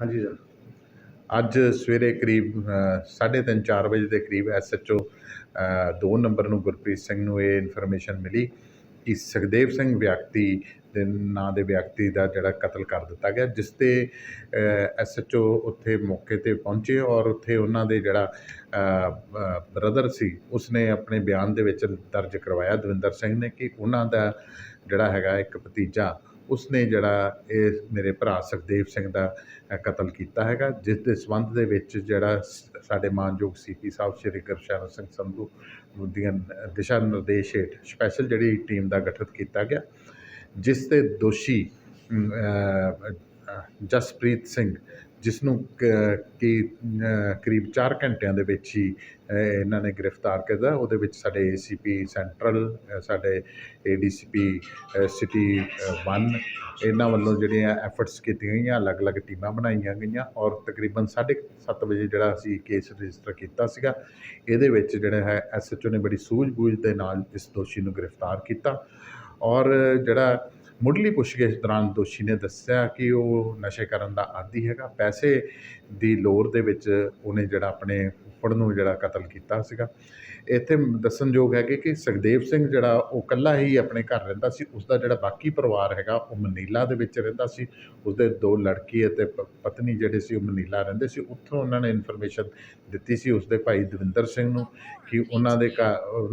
ਹਾਂਜੀ ਸਰ। ਅੱਜ ਸਵੇਰੇ ਕਰੀਬ 3:30 4 ਵਜੇ ਦੇ ਕਰੀਬ ਐਸਐਚਓ 2 ਨੰਬਰ ਨੂੰ ਗੁਰਪ੍ਰੀਤ ਸਿੰਘ ਨੂੰ ਇਹ ਇਨਫੋਰਮੇਸ਼ਨ ਮਿਲੀ ਕਿ ਸੁਖਦੇਵ ਸਿੰਘ ਵਿਅਕਤੀ ਦੇ ਨਾਂ ਦੇ ਵਿਅਕਤੀ ਦਾ ਜਿਹੜਾ ਕਤਲ ਕਰ ਦਿੱਤਾ ਗਿਆ, ਜਿਸ ਤੇ ਐਸਐਚਓ ਉੱਥੇ ਮੌਕੇ ਤੇ ਪਹੁੰਚੇ ਔਰ ਉੱਥੇ ਉਹਨਾਂ ਦੇ ਜਿਹੜਾ ਬ੍ਰਦਰ ਸੀ, ਉਸਨੇ ਆਪਣੇ ਬਿਆਨ ਦੇ ਵਿੱਚ ਦਰਜ ਕਰਵਾਇਆ। ਦਵਿੰਦਰ ਸਿੰਘ ਨੇ ਕਿ ਉਹਨਾਂ ਦਾ ਜਿਹੜਾ ਹੈਗਾ ਇੱਕ ਭਤੀਜਾ ਉਸਨੇ ਜਿਹੜਾ ਇਹ ਮੇਰੇ ਭਰਾ ਸੁਖਦੇਵ ਸਿੰਘ ਦਾ ਕਤਲ ਕੀਤਾ ਹੈਗਾ, ਜਿਸ ਦੇ ਸਬੰਧ ਦੇ ਵਿੱਚ ਜਿਹੜਾ ਸਾਡੇ ਮਾਨਯੋਗ ਸੀਪੀ ਸਾਹਿਬ ਸ਼੍ਰੀ ਗੁਰਸ਼ਰਨ ਸਿੰਘ ਸੰਧੂ ਦੀਆਂ ਦਿਸ਼ਾ ਨਿਰਦੇਸ਼ ਹੇਠ ਸਪੈਸ਼ਲ ਜਿਹੜੀ ਟੀਮ ਦਾ ਗਠਨ ਕੀਤਾ ਗਿਆ, ਜਿਸ ਦੇ ਦੋਸ਼ੀ ਜਸਪ੍ਰੀਤ ਸਿੰਘ ਜਿਸ ਨੂੰ ਕਿ ਕਰੀਬ ਚਾਰ ਘੰਟਿਆਂ ਦੇ ਵਿੱਚ ਹੀ ਇਹਨਾਂ ਨੇ ਗ੍ਰਿਫਤਾਰ ਕੀਤਾ ਉਹਦੇ ਵਿੱਚ ਸਾਡੇ ਏ ਸੀ ਪੀ ਸੈਂਟਰਲ ਸਾਡੇ A D C P city one ਇਹਨਾਂ ਵੱਲੋਂ ਜਿਹੜੀਆਂ ਐਫਰਟਸ ਕੀਤੀਆਂ ਗਈਆਂ, ਅਲੱਗ-ਅਲੱਗ ਟੀਮਾਂ ਬਣਾਈਆਂ ਗਈਆਂ ਔਰ ਤਕਰੀਬਨ 7:30 ਵਜੇ ਜਿਹੜਾ ਅਸੀਂ ਕੇਸ ਰਜਿਸਟਰ ਕੀਤਾ ਸੀਗਾ, ਇਹਦੇ ਵਿੱਚ ਜਿਹੜਾ ਹੈ ਐਸਐਚਓ ਨੇ ਬੜੀ ਸੂਝ-ਬੂਝ ਦੇ ਨਾਲ ਇਸ ਦੋਸ਼ੀ ਨੂੰ ਗ੍ਰਿਫਤਾਰ ਕੀਤਾ ਔਰ ਜਿਹੜਾ ਮੁੱਢਲੀ ਪੁੱਛਗਿੱਛ ਦੌਰਾਨ ਦੋਸ਼ੀ ਨੇ ਦੱਸਿਆ ਕਿ ਉਹ ਨਸ਼ੇ ਕਰਨ ਦਾ ਆਦੀ ਹੈਗਾ। ਪੈਸੇ ਦੀ ਲੋੜ ਦੇ ਵਿੱਚ ਉਹਨੇ ਜਿਹੜਾ ਆਪਣੇ ਫੁੱਫੜ ਨੂੰ ਜਿਹੜਾ ਕਤਲ ਕੀਤਾ ਸੀਗਾ। ਇੱਥੇ ਦੱਸਣਯੋਗ ਹੈ ਕਿ ਸੁਖਦੇਵ ਸਿੰਘ ਜਿਹੜਾ ਉਹ ਇਕੱਲਾ ਹੀ ਆਪਣੇ ਘਰ ਰਹਿੰਦਾ ਸੀ। ਉਸ ਦਾ ਜਿਹੜਾ ਬਾਕੀ ਪਰਿਵਾਰ ਹੈਗਾ, ਉਹ ਮਨੀਲਾ ਦੇ ਵਿੱਚ ਰਹਿੰਦਾ ਸੀ। ਉਸਦੇ ਦੋ ਲੜਕੀ ਅਤੇ ਪਤਨੀ ਜਿਹੜੇ ਸੀ, ਉਹ ਮਨੀਲਾ ਰਹਿੰਦੇ ਸੀ। ਉੱਥੋਂ ਉਹਨਾਂ ਨੇ ਇਨਫੋਰਮੇਸ਼ਨ ਦਿੱਤੀ ਸੀ ਉਸਦੇ ਭਾਈ ਦਵਿੰਦਰ ਸਿੰਘ ਨੂੰ ਕਿ ਉਹਨਾਂ ਦੇ ਘਰ, ਉਹਨਾਂ